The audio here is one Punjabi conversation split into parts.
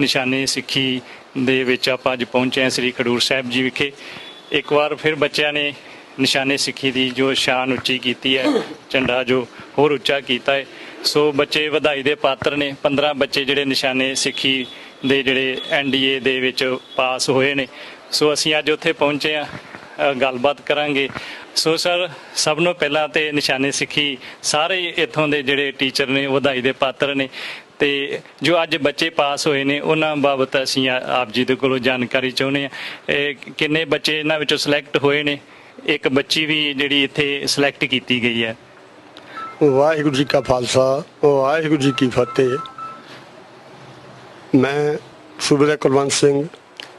ਨਿਸ਼ਾਨੇ ਸਿੱਖੀ ਦੇ ਵਿੱਚ ਆਪਾਂ ਅੱਜ ਪਹੁੰਚੇ ਹਾਂ ਸ੍ਰੀ ਖਡੂਰ ਸਾਹਿਬ ਜੀ ਵਿਖੇ। ਇੱਕ ਵਾਰ ਫਿਰ ਬੱਚਿਆਂ ਨੇ ਨਿਸ਼ਾਨੇ ਸਿੱਖੀ ਦੀ ਜੋ ਸ਼ਾਨ ਉੱਚੀ ਕੀਤੀ ਹੈ, ਝੰਡਾ ਜੋ ਹੋਰ ਉੱਚਾ ਕੀਤਾ ਹੈ। ਸੋ ਬੱਚੇ ਵਧਾਈ ਦੇ ਪਾਤਰ ਨੇ 15 ਬੱਚੇ ਜਿਹੜੇ ਨਿਸ਼ਾਨੇ ਸਿੱਖੀ ਦੇ ਜਿਹੜੇ ਐਨਡੀਏ ਦੇ ਵਿੱਚ ਪਾਸ ਹੋਏ ਨੇ। ਸੋ ਅਸੀਂ ਅੱਜ ਉੱਥੇ ਪਹੁੰਚੇ ਆ ਗੱਲਬਾਤ ਕਰਾਂਗੇ। ਸੋ ਸਰ, ਸਭ ਨੂੰ ਪਹਿਲਾਂ ਤੇ ਨਿਸ਼ਾਨੇ ਸਿੱਖੀ ਸਾਰੇ ਇੱਥੋਂ ਦੇ ਜਿਹੜੇ ਟੀਚਰ ਨੇ, ਵਧਾਈ ਦੇ ਪਾਤਰ ਨੇ। ਤੇ ਜੋ ਅੱਜ ਬੱਚੇ ਪਾਸ ਹੋਏ ਨੇ, ਉਹਨਾਂ ਬਾਬਤ ਅਸੀਂ ਆਪ ਜੀ ਦੇ ਕੋਲੋਂ ਜਾਣਕਾਰੀ ਚਾਹੁੰਦੇ ਆ ਕਿੰਨੇ ਬੱਚੇ ਇਹਨਾਂ ਵਿੱਚੋਂ ਸਿਲੈਕਟ ਹੋਏ ਨੇ? ਇੱਕ ਬੱਚੀ ਵੀ ਜਿਹੜੀ ਇੱਥੇ ਸਿਲੈਕਟ ਕੀਤੀ ਗਈ ਹੈ। ਵਾਹਿਗੁਰੂ ਜੀ ਕਾ ਖਾਲਸਾ, ਵਾਹਿਗੁਰੂ ਜੀ ਕੀ ਫਤਿਹ। ਮੈਂ ਸੂਬੇਦਾਰ ਕੁਲਵੰਤ ਸਿੰਘ,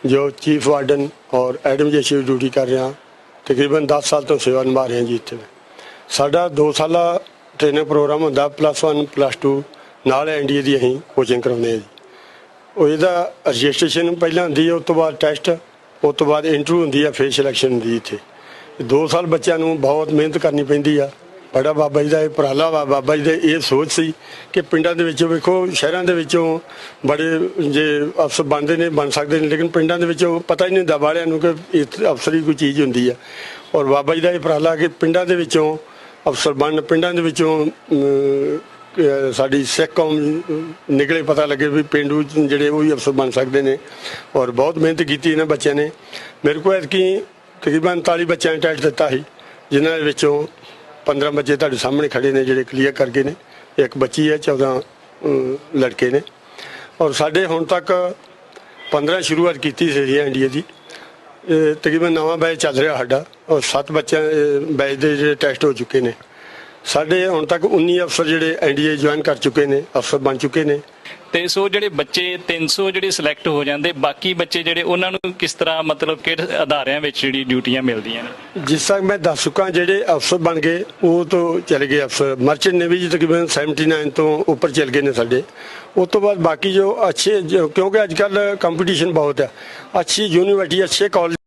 ਜੋ ਚੀਫ ਵਾਰਡਨ ਔਰ ਐਡਮਿਨਿਸਟ੍ਰੇਸ਼ਨ ਡਿਊਟੀ ਕਰ ਰਿਹਾ, ਤਕਰੀਬਨ 10 ਸਾਲ ਤੋਂ ਸੇਵਾ ਨਿਭਾ ਰਿਹਾ ਜੀ ਇੱਥੇ। ਸਾਡਾ 2 ਸਾਲਾ ਟ੍ਰੇਨਿੰਗ ਪ੍ਰੋਗਰਾਮ ਹੁੰਦਾ ਪਲੱਸ 1 ਪਲੱਸ 2 ਨਾਲ ਐਨਡੀਏ ਦੀ ਅਸੀਂ ਕੋਚਿੰਗ ਕਰਾਉਂਦੇ ਹਾਂ ਜੀ। ਉਹ ਇਹਦਾ ਰਜਿਸਟ੍ਰੇਸ਼ਨ ਪਹਿਲਾਂ ਹੁੰਦੀ ਹੈ, ਉਸ ਤੋਂ ਬਾਅਦ ਟੈਸਟ ਉਸ ਤੋਂ ਬਾਅਦ ਇੰਟਰਵਿਊ ਹੁੰਦੀ ਹੈ, ਫੇਰ ਸਿਲੈਕਸ਼ਨ ਹੁੰਦੀ ਇੱਥੇ। 2 ਸਾਲ ਬੱਚਿਆਂ ਨੂੰ ਬਹੁਤ ਮਿਹਨਤ ਕਰਨੀ ਪੈਂਦੀ ਆ। ਬੜਾ ਬਾਬਾ ਜੀ ਦਾ ਇਹ ਉਪਰਾਲਾ ਵਾ, ਬਾਬਾ ਜੀ ਦੇ ਇਹ ਸੋਚ ਸੀ ਕਿ ਪਿੰਡਾਂ ਦੇ ਵਿੱਚੋਂ ਵੇਖੋ, ਸ਼ਹਿਰਾਂ ਦੇ ਵਿੱਚੋਂ ਬੜੇ ਜੇ ਅਫਸਰ ਬਣਦੇ ਨੇ, ਬਣ ਸਕਦੇ ਨੇ, ਲੇਕਿਨ ਪਿੰਡਾਂ ਦੇ ਵਿੱਚੋਂ ਪਤਾ ਹੀ ਨਹੀਂ ਹੁੰਦਾ ਵਾਲਿਆਂ ਨੂੰ ਕਿ ਇਸ ਅਫਸਰੀ ਕੋਈ ਚੀਜ਼ ਹੁੰਦੀ ਆ। ਔਰ ਬਾਬਾ ਜੀ ਦਾ ਇਹ ਉਪਰਾਲਾ ਕਿ ਪਿੰਡਾਂ ਦੇ ਵਿੱਚੋਂ ਅਫਸਰ ਬਣ ਪਿੰਡਾਂ ਦੇ ਵਿੱਚੋਂ ਸਾਡੀ ਸਿੱਖ ਕੌਮ ਨਿਕਲੇ ਪਤਾ ਲੱਗੇ ਵੀ ਪਿੰਡੂ ਜਿਹੜੇ ਉਹ ਵੀ ਅਫਸਰ ਬਣ ਸਕਦੇ ਨੇ ਔਰ ਬਹੁਤ ਮਿਹਨਤ ਕੀਤੀ ਇਹਨਾਂ ਬੱਚਿਆਂ ਨੇ। ਮੇਰੇ ਕੋਲ ਐਤਕੀ ਤਕਰੀਬਨ 39 ਬੱਚਿਆਂ ਨੇ ਟੈਸਟ ਦਿੱਤਾ ਸੀ, ਜਿਨ੍ਹਾਂ ਦੇ ਵਿੱਚੋਂ 15 ਬੱਚੇ ਤੁਹਾਡੇ ਸਾਹਮਣੇ ਖੜੇ ਨੇ, ਜਿਹੜੇ ਕਲੀਅਰ ਕਰ ਗਏ ਨੇ। ਇੱਕ ਬੱਚੀ ਹੈ 14 ਲੜਕੇ ਨੇ। ਔਰ ਸਾਡੇ ਹੁਣ ਤੱਕ 15 ਸ਼ੁਰੂਆਤ ਕੀਤੀ ਸੀ ਇੰਡੀਆ ਦੀ। ਤਕਰੀਬਨ ਨਵਾਂ ਬੈਚ ਚੱਲ ਰਿਹਾ ਸਾਡਾ ਔਰ 7 ਬੱਚਿਆਂ ਬੈਚ ਦੇ ਜਿਹੜੇ ਟੈਸਟ ਹੋ ਚੁੱਕੇ ਨੇ। ਸਾਡੇ ਹੁਣ ਤੱਕ 19 ਅਫਸਰ ਜਿਹੜੇ ਐਨਡੀਏ ਜੁਆਇਨ ਕਰ ਚੁੱਕੇ ਨੇ ਅਫਸਰ ਬਣ ਚੁੱਕੇ ਨੇ। ਤੇ ਸੋ ਜਿਹੜੇ ਬੱਚੇ 300 ਜਿਹੜੇ ਸਿਲੈਕਟ ਹੋ ਜਾਂਦੇ ਬਾਕੀ ਬੱਚੇ ਜਿਹੜੇ ਉਹਨਾਂ ਨੂੰ ਕਿਸ ਤਰ੍ਹਾਂ ਮਤਲਬ ਕਿਹੜੇ ਆਧਾਰਿਆਂ ਵਿੱਚ ਜਿਹੜੀ ਡਿਊਟੀਆਂ ਮਿਲਦੀਆਂ ਨੇ? ਜਿਸ ਤੱਕ ਮੈਂ ਦੱਸ ਚੁੱਕਾ ਜਿਹੜੇ ਅਫਸਰ ਬਣ ਗਏ ਉਹ ਤੋਂ ਚਲੇ ਗਏ ਅਫਸਰ। ਮਰਚੈਂਟ ਨੇਵੀ ਜੀ ਤਕਰੀਬਨ 79 ਤੋਂ ਉੱਪਰ ਚਲ ਗਏ ਨੇ ਸਾਡੇ। ਉਸ ਤੋਂ ਬਾਅਦ ਬਾਕੀ ਜੋ ਅੱਛੇ ਕਿਉਂਕਿ ਅੱਜ ਕੱਲ ਕੰਪੀਟੀਸ਼ਨ ਬਹੁਤ ਹੈ। ਅੱਛੀ ਯੂਨੀਵਰਸਿਟੀ ਅੱਛੇ ਕਾਲਜ